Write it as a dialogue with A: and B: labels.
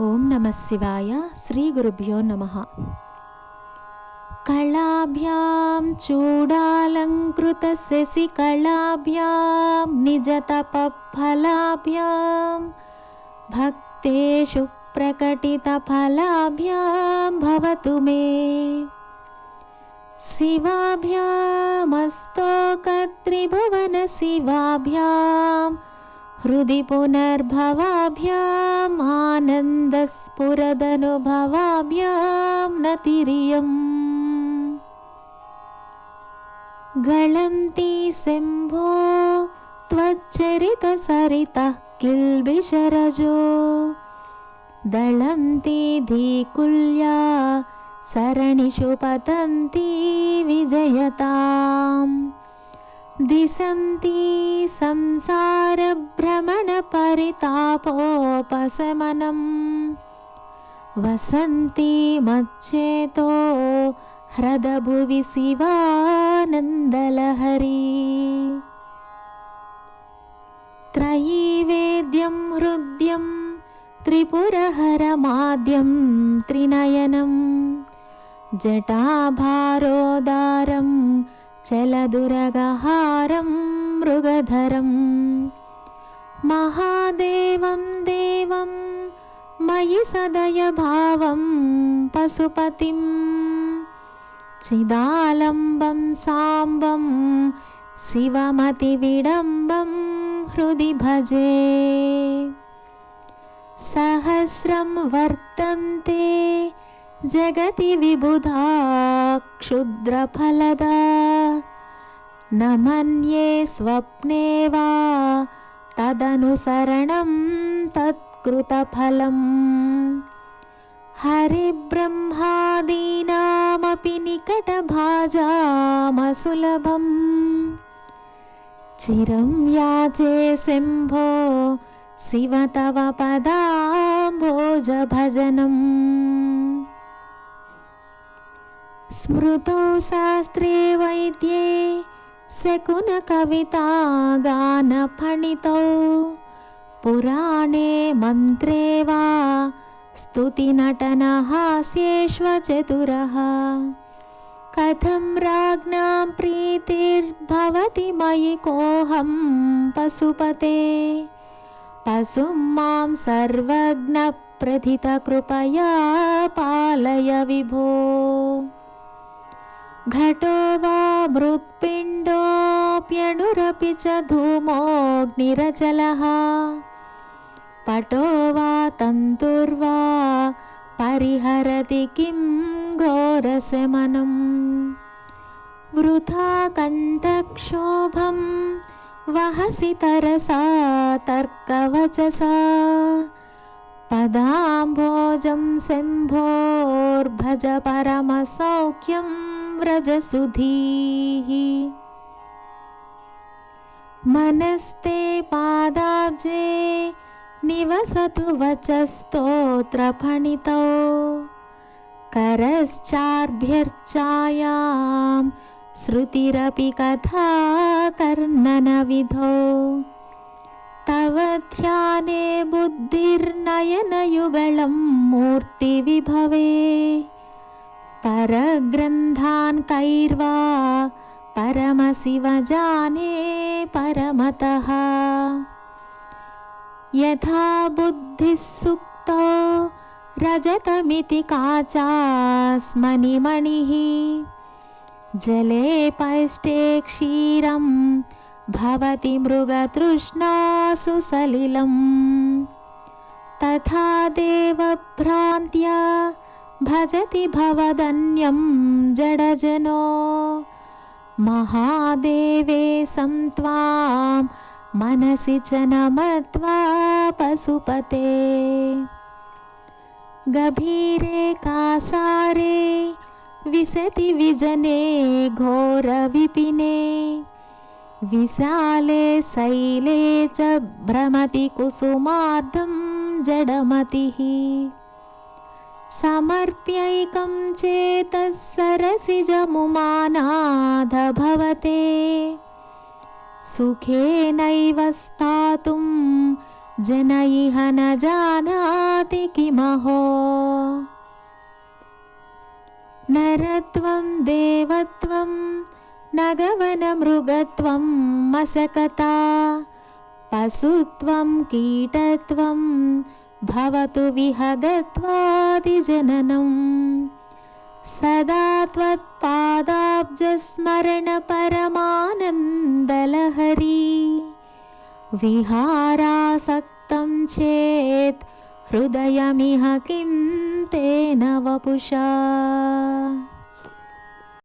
A: ॐ नमः शिवाय श्रीगुरुभ्यो नमः. कलाभ्यां चूडालङ्कृतशशिकलाभ्यां निजतपफलाभ्यां भक्तेषु प्रकटितफलाभ्यां भवतु मे. शिवाभ्यामस्तोकत्रिभुवनशिवाभ्याम् हृदि पुनर्भवाभ्याम् आनन्दस्फुरदनुभवाभ्यां न तिर्यम्। गळन्ति शम्भो त्वच्चरितसरितः किल्बिषरजो। दळन्ति धीकुल्या सरणिषु पतन्ति विजयताम् दिशन्ति संसारभ्रमणपरितापोपशमनम् वसन्ति मच्चेतो ह्रदभुवि शिवानन्दलहरी। त्रयीवेद्यं हृद्यं त्रिपुरहरमाद्यं त्रिनयनं। जटाभारोदारम् चलदुरगहारं मृगधरं। महादेवं देवं मयि सदयभावं पशुपतिं। चिदालम्बं साम्बं शिवमतिविडम्बं हृदि भजे। सहस्रं वर्तन्ते जगति विबुधा क्षुद्रफलदा न मन्ये स्वप्ने वा तदनुसरणं तत्कृतफलम्। हरिब्रह्मादीनामपि निकटभाजामसुलभम्। चिरं याचे शम्भो शिव तव पदाम्भोजभजनम्। स्मृतौ शास्त्रे वैद्ये शकुनकविता गानफणितौ पुराणे मन्त्रे वा स्तुतिनटनहास्येष्वचतुरः कथं राज्ञां प्रीतिर्भवति मयि कोऽहं पशुपते। पशुं मां सर्वज्ञप्रथितकृपया पालय विभो। घटो वा मृत्पिण्डोऽप्यणुरपि च धूमोऽग्निरचलः। पटो वा तन्तुर्वा परिहरति किं घोरशमनम् वृथा कण्ठक्षोभं वहसि तरसा तर्कवचसा। पदाम्भोजं शम्भोर्भज परमसौख्यं व्रजसुधीः मनस्ते पादाब्जे निवसतु वचस्तोत्रफणितौ। करश्चार्भ्यर्चायां श्रुतिरपि कथा कर्णनविधौ तव ध्याने बुद्धिर्नयनयुगलं मूर्तिविभवे। परग्रन्थान् कैर्वा परमशिवजाने परमतः। यथा बुद्धिः सुक्तो रजतमिति काचास्मनिमणिः जले पैष्टे क्षीरं भवति मृगतृष्णासु सलिलम्। तथा देवभ्रान्त्या भजति भवदन्यं जडजनो महादेवे त्वां मनसि च नमत्वा पशुपते। गभीरे कासारे विशति विजने घोरविपिने। विशाले शैले च भ्रमति कुसुमार्धं जडमतिः समर्प्यैकं चेतः सरसिजमुमानाध भवते सुखेनैव स्थातुं जनैह न जानाति किमहो। नरत्वं देवत्वं नगवनमृगत्वं मसकता पशुत्वं कीटत्वं भवतु विहगत्वादिजननम्। सदा त्वत्पादाब्जस्मरणपरमानन्दलहरी। विहारासक्तं चेत् हृदयमिह किं तेन वपुषा